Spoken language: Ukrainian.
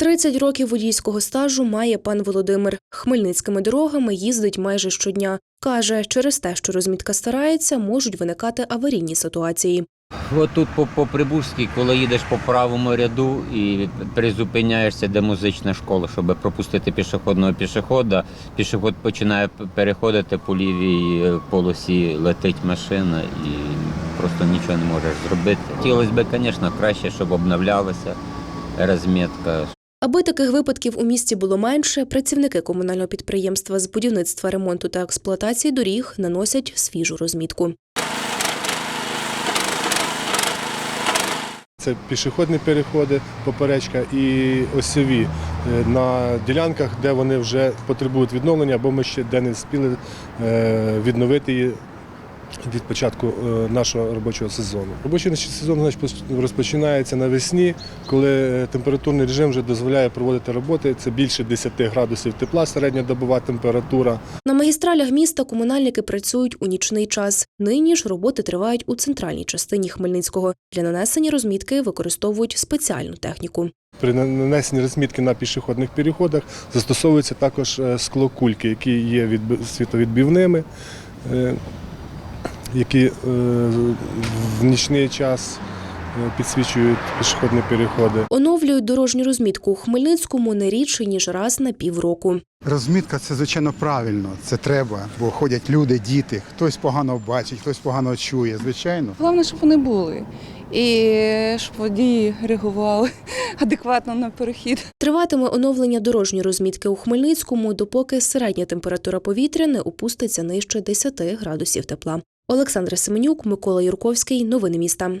30 років водійського стажу має пан Володимир. Хмельницькими дорогами їздить майже щодня. Каже, через те, що розмітка старається, можуть виникати аварійні ситуації. От тут по, по Прибузькій, коли їдеш по правому ряду і призупиняєшся, де музична школа, щоб пропустити пішохідного пішохода, пішохід починає переходити по лівій е, полосі, летить машина і просто нічого не можеш зробити. Хотілося б, звісно, краще, щоб обновлялася розмітка, Аби таких випадків у місті було менше, працівники комунального підприємства з будівництва, ремонту та експлуатації доріг наносять свіжу розмітку. Це пішохідні переходи, поперечка і осьові е, на ділянках, де вони вже потребують відновлення, або ми ще де не спіли е, відновити від початку е, нашого робочого сезону. Робочий сезон значить, розпочинається навесні, коли е, температурний режим вже дозволяє проводити роботи. Це більше 10 градусів тепла, середньодобова температура. На магістралях міста комунальники працюють у нічний час. Нині ж роботи тривають у центральній частині Хмельницького. Для нанесення розмітки використовують спеціальну техніку. При нанесенні розмітки на пішохідних переходах застосовуються також е, склокульки, які є відби- світовідбивними, які е, в нічний час е, підсвічують пішохідні переходи. Оновлюють дорожню розмітку у Хмельницькому не рідше ніж раз на півроку. Розмітка це звичайно правильно, це треба, бо ходять люди, діти, хтось погано бачить, хтось погано чує, звичайно. Головне, щоб вони були. І щоб водії реагували адекватно на перехід. Триватиме оновлення дорожньої розмітки у Хмельницькому, допоки середня температура повітря не опуститься нижче 10 градусів тепла. Олександра Семенюк, Микола Юрковський. Новини міста.